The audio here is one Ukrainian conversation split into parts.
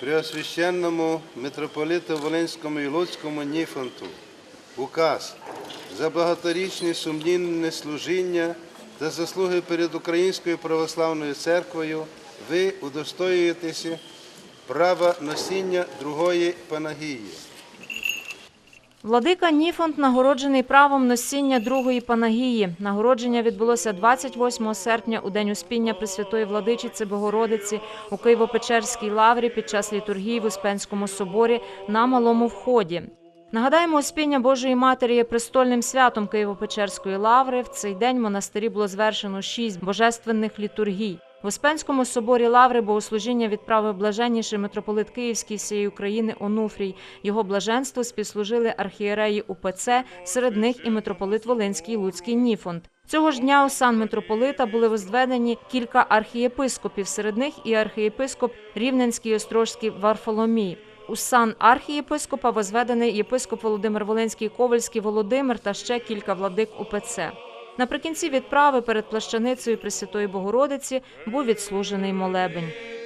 Преосвященному митрополиту Волинському і Луцькому Ніфонту указ за багаторічне сумнівне служіння та заслуги перед Українською православною церквою ви удостоюєтеся права носіння другої панагії. Владика Ніфонт нагороджений правом носіння другої панагії. Нагородження відбулося 28 серпня у день успіння Пресвятої Владичиці Богородиці у Києво-Печерській лаврі під час літургії в Успенському соборі на малому вході. Нагадаємо, успіння Божої Матері є престольним святом Києво-Печерської лаври. В цей день в монастирі було звершено шість божественних літургій. В Успенському соборі Лаври богослужіння відправив блаженніший митрополит Київський всієї України Онуфрій. Його блаженству співслужили архієреї УПЦ, серед них і митрополит Волинський Луцький Ніфонт. Цього ж дня у сан митрополита були возведені кілька архієпископів, серед них і архієпископ Рівненський Острожський Варфоломій. У сан архієпископа возведений єпископ Володимир Волинський Ковальський Володимир та ще кілька владик УПЦ. Наприкінці відправи перед плащаницею Пресвятої Богородиці був відслужений молебень. –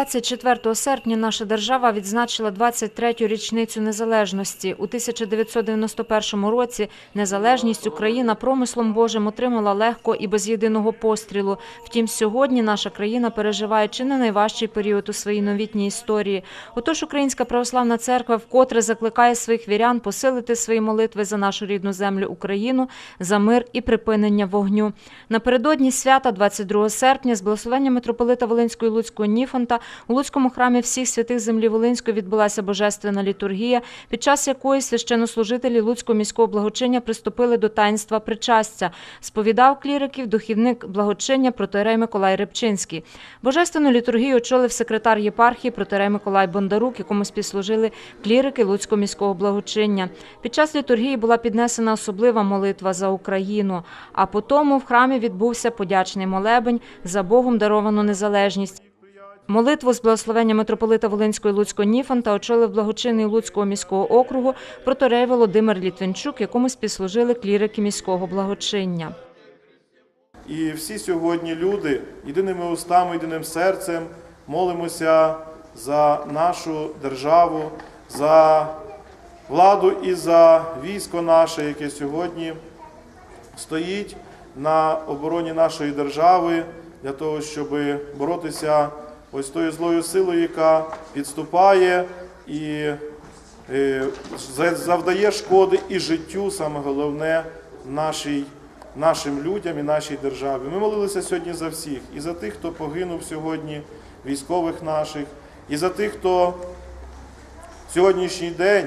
24 серпня наша держава відзначила 23-ю річницю незалежності. У 1991 році незалежність Україна промислом Божим отримала легко і без єдиного пострілу. Втім, сьогодні наша країна переживає чи не найважчий період у своїй новітній історії. Отож, Українська православна церква вкотре закликає своїх вірян посилити свої молитви за нашу рідну землю Україну, за мир і припинення вогню. Напередодні свята, 22 серпня, з благословення митрополита Волинського і Луцького Ніфонта у Луцькому храмі всіх святих землі Волинської відбулася божественна літургія, під час якої священнослужителі Луцького міського благочиння приступили до таїнства причастя. Сповідав кліриків духівник благочиння протирей Миколай Рибчинський. Божественну літургію очолив секретар єпархії протирей Миколай Бондарук, якому співслужили клірики Луцького міського благочиння. Під час літургії була піднесена особлива молитва за Україну. А потім в храмі відбувся подячний молебень за Богом даровану незалежність. Молитву з благословення митрополита Волинського і Луцького Ніфонта очолив благочинний Луцького міського округу проторей Володимир Літвинчук, якому співслужили клірики міського благочиння. І всі сьогодні люди єдиними устами, єдиним серцем молимося за нашу державу, за владу і за військо наше, яке сьогодні стоїть на обороні нашої держави для того, щоб боротися ось тою злою силою, яка підступає і е, завдає шкоди і життю, саме головне, нашій, нашим людям і нашій державі. Ми молилися сьогодні за всіх, і за тих, хто загинув сьогодні, військових наших, і за тих, хто сьогоднішній день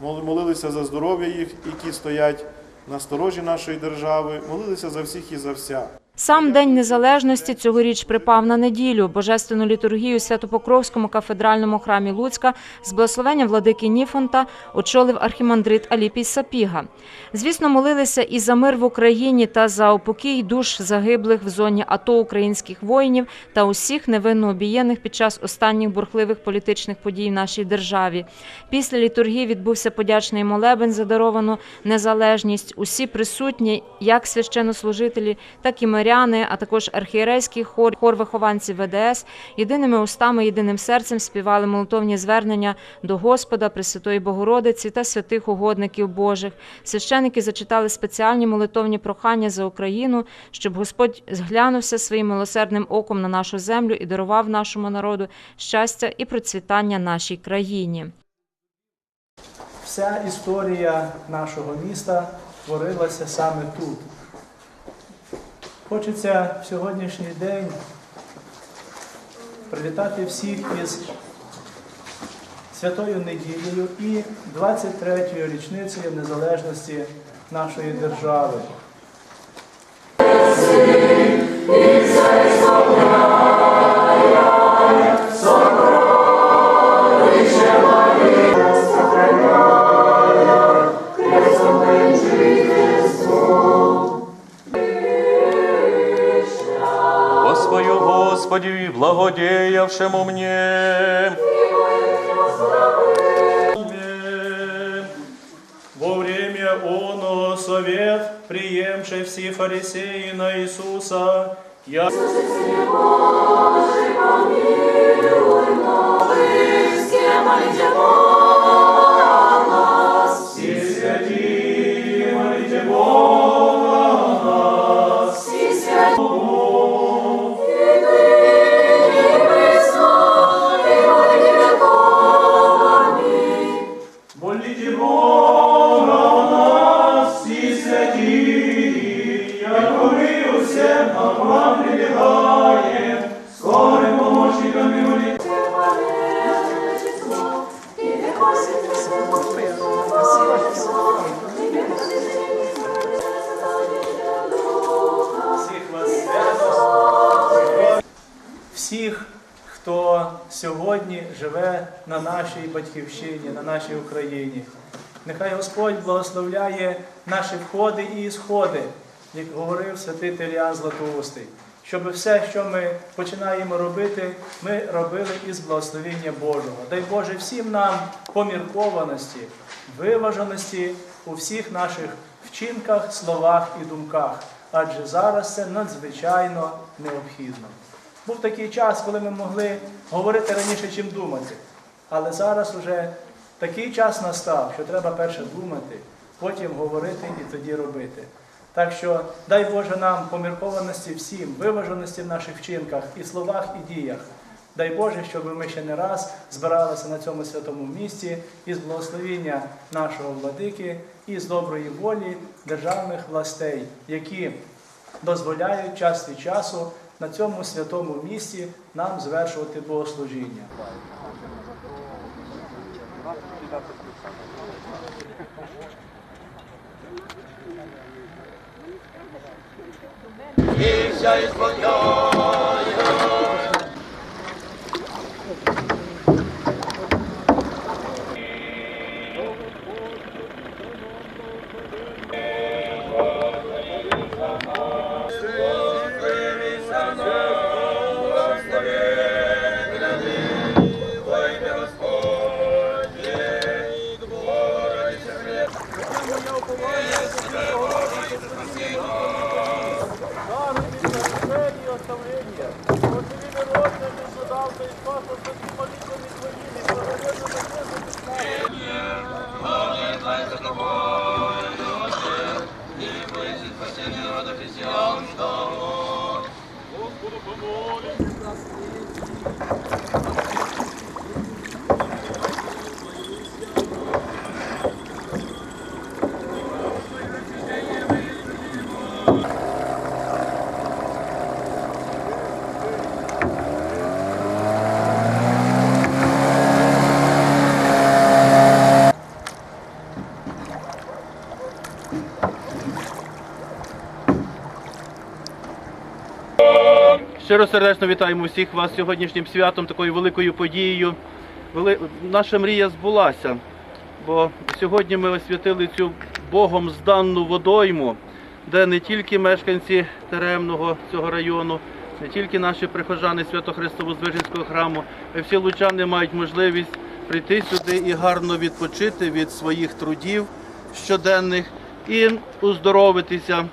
молилися за здоров'я їх, які стоять на сторожі нашої держави, молилися за всіх і за вся. Сам День Незалежності цьогоріч припав на неділю. Божественну літургію Святопокровському кафедральному храмі Луцька з благословення владики Ніфонта очолив архімандрит Аліпій Сапіга. Звісно, молилися і за мир в Україні та за упокій душ загиблих в зоні АТО українських воїнів та усіх невинно обієних під час останніх бурхливих політичних подій в нашій державі. Після літургії відбувся подячний молебень за даровану незалежність. Усі присутні, як священнослужителі, так і миряни, а також архієрейський хор, хор вихованців ВДС, єдиними устами, єдиним серцем співали молитовні звернення до Господа, Пресвятої Богородиці та святих угодників Божих. Священники зачитали спеціальні молитовні прохання за Україну, щоб Господь зглянувся своїм милосердним оком на нашу землю і дарував нашому народу щастя і процвітання нашій країні. Вся історія нашого міста творилася саме тут. Хочеться в сьогоднішній день привітати всіх із Святою неділею і 23-ю річницею незалежності нашої держави. Господи, благодеявшему мне. Во время оно совет, приемший все фарисеи на Иисуса, я... Молите живе на нашій батьківщині, на нашій Україні. Нехай Господь благословляє наші входи і ісходи, як говорив святий Теліан Златоустий, щоб все, що ми починаємо робити, ми робили із благословення Божого. Дай Боже всім нам поміркованості, виваженості у всіх наших вчинках, словах і думках, адже зараз це надзвичайно необхідно. Був такий час, коли ми могли говорити раніше, чим думати. Але зараз уже такий час настав, що треба перше думати, потім говорити і тоді робити. Так що дай Боже нам поміркованості всім, виваженості в наших вчинках і словах, і діях. Дай Боже, щоб ми ще не раз збиралися на цьому святому місці із благословіння нашого владики і з доброї волі державних властей, які дозволяють час від часу на цьому святому місці нам звершувати богослужіння. представление. После Вимир Родина, Мишедалка и Спаса, Сергей Полиция. Щиро сердечно вітаємо всіх вас сьогоднішнім святом, такою великою подією. Наша мрія збулася, бо сьогодні ми освятили цю Богом зданну водойму, де не тільки мешканці Теремного цього району, не тільки наші прихожани Свято-Христово-Звиженського храму, а всі лучани мають можливість прийти сюди і гарно відпочити від своїх трудів щоденних і оздоровитися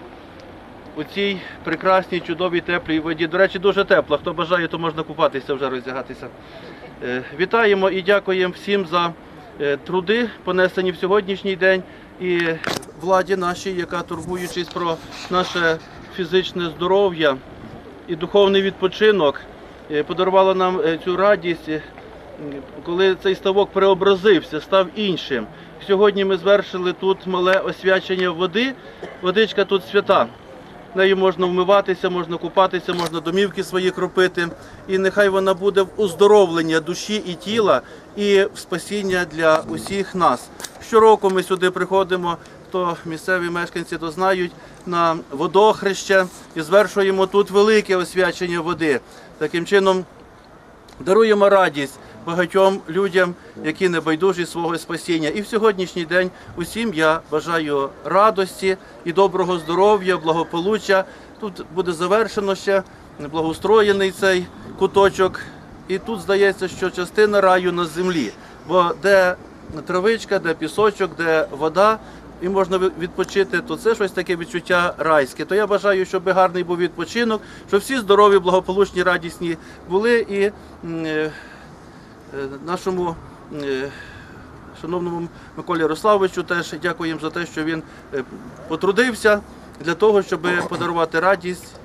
у цій прекрасній, чудовій, теплій воді. До речі, дуже тепла. Хто бажає, то можна купатися, вже роздягатися. Е, Вітаємо і дякуємо всім за е, труди, понесені в сьогоднішній день, і владі нашій, яка турбуючись про наше фізичне здоров'я і духовний відпочинок, е, подарувала нам цю радість, коли цей ставок преобразився, став іншим. Сьогодні ми звершили тут мале освячення води. Водичка тут свята. Нею можна вмиватися, можна купатися, можна домівки свої кропити. І нехай вона буде в оздоровлення душі і тіла, і в спасіння для усіх нас. Щороку ми сюди приходимо, хто місцеві мешканці то знають, на водохреще і звершуємо тут велике освячення води. Таким чином даруємо радість багатьом людям, які не байдужі свого спасіння. І в сьогоднішній день усім я бажаю радості і доброго здоров'я, благополуччя. Тут буде завершено ще благоустроєний цей куточок, і тут здається, що частина раю на землі. Бо де травичка, де пісочок, де вода, і можна відпочити, то це щось таке відчуття райське. То я бажаю, щоб гарний був відпочинок, щоб всі здорові, благополучні, радісні були і е, Е, нашому е, шановному Миколі Ярославовичу теж дякуємо за те, що він е, потрудився для того, щоб подарувати радість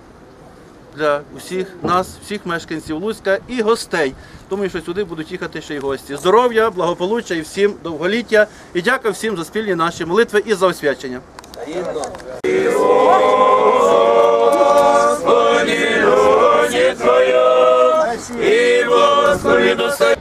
для усіх нас, всіх мешканців Луцька і гостей. Думаю, що сюди будуть їхати ще й гості. Здоров'я, благополуччя і всім довголіття. І дякую всім за спільні наші молитви і за освячення. Господи, Твою, і Господи,